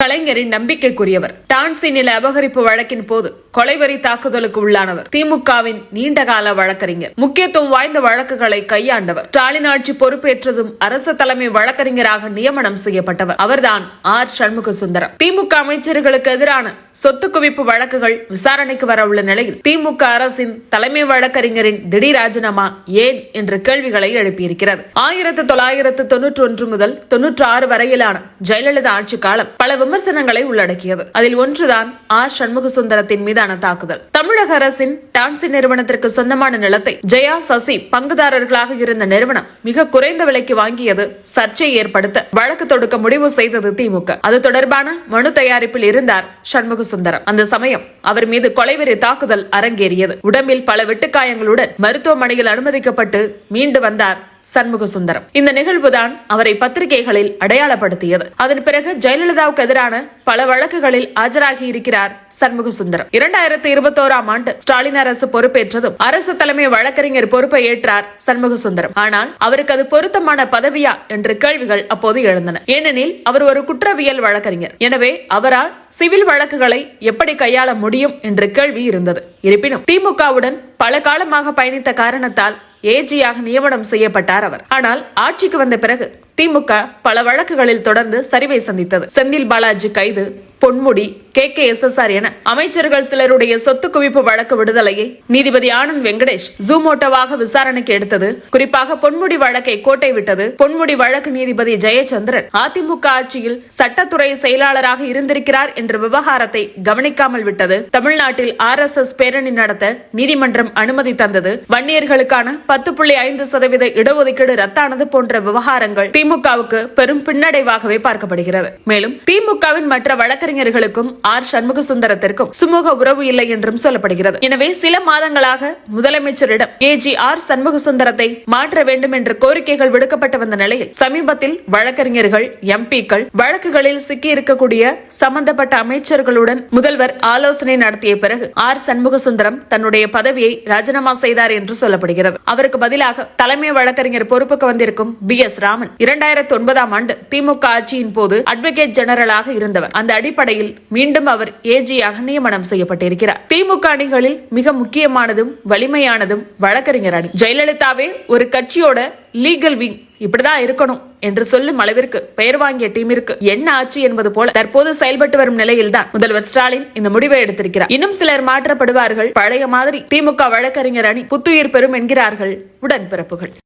கலைஞரின் நம்பிக்கைக்குரியவர். டான்சி நில அபகரிப்பு வழக்கின் போது கொலைவரி தாக்குதலுக்கு உள்ளானவர். திமுகவின் நீண்டகால வழக்கறிஞர். முக்கியத்துவம் வாய்ந்த வழக்குகளை கையாண்டவர். ஸ்டாலின் ஆட்சி பொறுப்பேற்றதும் அரசு தலைமை வழக்கறிஞராக நியமனம் செய்யப்பட்டவர். அவர்தான் ஆர். சண்முக சுந்தரம் திமுக அமைச்சர்களுக்கு எதிரான சொத்து குவிப்பு வழக்குகள் விசாரணைக்கு வர உள்ள நிலையில் திமுக அரசின் தலைமை வழக்கறிஞரின் திடீர் ராஜினாமா ஏன் என்ற கேள்விகளை எழுப்பியிருக்கிறது. ஆயிரத்து தொள்ளாயிரத்து தொன்னூற்றி ஒன்று முதல் தொன்னூற்றி ஆறு வரையிலான ஜெயலலிதா ஆட்சி காலம் பல விமர்சனங்களை உள்ளடக்கியது. அதில் ஒன்றுதான் ஆர் சண்முக சுந்தரத்தின் மீதான தாக்குதல். தமிழக அரசின் டான்சி நிறுவனத்திற்கு சொந்தமான நிலத்தை ஜெயா சசி பங்குதாரர்களாக இருந்த நிறுவனம் மிக குறைந்த விலைக்கு வாங்கியது சர்ச்சை ஏற்படுத்த வழக்கு தொடுக்க முடிவு செய்தது திமுக. அது தொடர்பான மனு தயாரிப்பில் இருந்தார் சண்முக சுந்தரம் அந்த சமயம் அவர் மீது கொலைவெறி தாக்குதல் அரங்கேறியது. உடம்பில் பல வெட்டுக்காயங்களுடன் மருத்துவமனையில் அனுமதிக்கப்பட்டு மீண்டு வந்தார் சண்முக சுந்தரம் இந்த நிகழ்வுதான் அவரை பத்திரிகைகளில் அடையாளப்படுத்தியது. அதன் பிறகு ஜெயலலிதாவுக்கு எதிரான பல வழக்குகளில் ஆஜராகி இருக்கிறார் சண்முக சுந்தரம் இரண்டாயிரத்தி இருபத்தோராம் ஆண்டு ஸ்டாலின் அரசு பொறுப்பேற்றதும் அரசு தலைமை வழக்கறிஞர் பொறுப்பை ஏற்றார் சண்முக சுந்தரம் ஆனால் அவருக்கு அது பொருத்தமான பதவியா என்ற கேள்விகள் அப்போது எழுந்தன. ஏனெனில் அவர் ஒரு குற்றவியல் வழக்கறிஞர். எனவே அவரால் சிவில் வழக்குகளை எப்படி கையாள முடியும் என்ற கேள்வி இருந்தது. இருப்பினும் திமுகவுடன் பல காலமாக பயணித்த காரணத்தால் ஏஜியாக நியமனம் செய்யப்பட்டார் அவர். ஆனால் ஆட்சிக்கு வந்த பிறகு திமுக பல வழக்குகளில் தொடர்ந்து சரிவை சந்தித்தது. செந்தில் பாலாஜி கைது Ponmudi K K S S R என அமைச்சர்கள் சிலருடைய சொத்து குவிப்பு வழக்கு விடுதலையை நீதிபதி ஆனந்த் வெங்கடேஷ் ஜூமோட்டோவாக விசாரணைக்கு எடுத்தது. குறிப்பாக பொன்முடி வழக்கை கோட்டை விட்டது. பொன்முடி வழக்கு நீதிபதி ஜெயச்சந்திரன் அதிமுக ஆட்சியில் சட்டத்துறை செயலாளராக இருந்திருக்கிறார் என்ற விவகாரத்தை கவனிக்காமல் விட்டது. தமிழ்நாட்டில் ஆர் எஸ் எஸ் பேரணி நடத்த நீதிமன்றம் அனுமதி தந்தது. வன்னியர்களுக்கான பத்து புள்ளி ஐந்து சதவீத இடஒதுக்கீடு ரத்தானது போன்ற விவகாரங்கள் திமுகவுக்கு பெரும் பின்னடைவாகவே பார்க்கப்படுகிறது. மேலும் திமுகவின் மற்ற வழக்கறிஞர்களுக்கும் ஆர் சண்முக சுந்தரத்திற்கும் சுமூக உறவு இல்லை என்றும் சொல்லப்படுகிறது. எனவே சில மாதங்களாக முதலமைச்சரிடம் ஏஜி ஆர் சண்முக சுந்தரத்தை மாற்ற வேண்டும் என்ற கோரிக்கைகள் விடுக்கப்பட்டு வந்த நிலையில் சமீபத்தில் வழக்கறிஞர்கள் எம்பிக்கள் வழக்குகளில் சிக்கியிருக்கக்கூடிய சம்பந்தப்பட்ட அமைச்சர்களுடன் முதல்வர் ஆலோசனை நடத்திய பிறகு ஆர் சண்முக சுந்தரம் தன்னுடைய பதவியை ராஜினாமா செய்தார் என்று சொல்லப்படுகிறது. அவருக்கு பதிலாக தலைமை வழக்கறிஞர் பொறுப்புக்கு வந்திருக்கும் பி எஸ் ராமன் இரண்டாயிரத்தி ஒன்பதாம் ஆண்டு திமுக ஆட்சியின் போது அட்வொகேட் ஜெனரலாக இருந்தவர். அந்த அடிப்படையில் மீண்டும் அவர் ஏஜியாக நியமனம் செய்யப்பட்டிருக்கிறார். திமுக அணிகளில் மிக முக்கியமானதும் வலிமையானதும் வழக்கறிஞர் அணி. ஜெயலலிதாவே ஒரு கட்சியோட லீகல் விங் இப்படிதான் இருக்கணும் என்று சொல்லும் அளவிற்கு பெயர் வாங்கிய டீமிற்கு என்ன ஆச்சு என்பது போல தற்போது செயல்பட்டு வரும் நிலையில்தான் முதல்வர் ஸ்டாலின் இந்த முடிவை எடுத்திருக்கிறார். இன்னும் சிலர் மாற்றப்படுவார்கள். பழைய மாதிரி திமுக வழக்கறிஞர் அணி புத்துயிர் பெறும் என்கிறார்கள். உடன்பிறப்புகள்.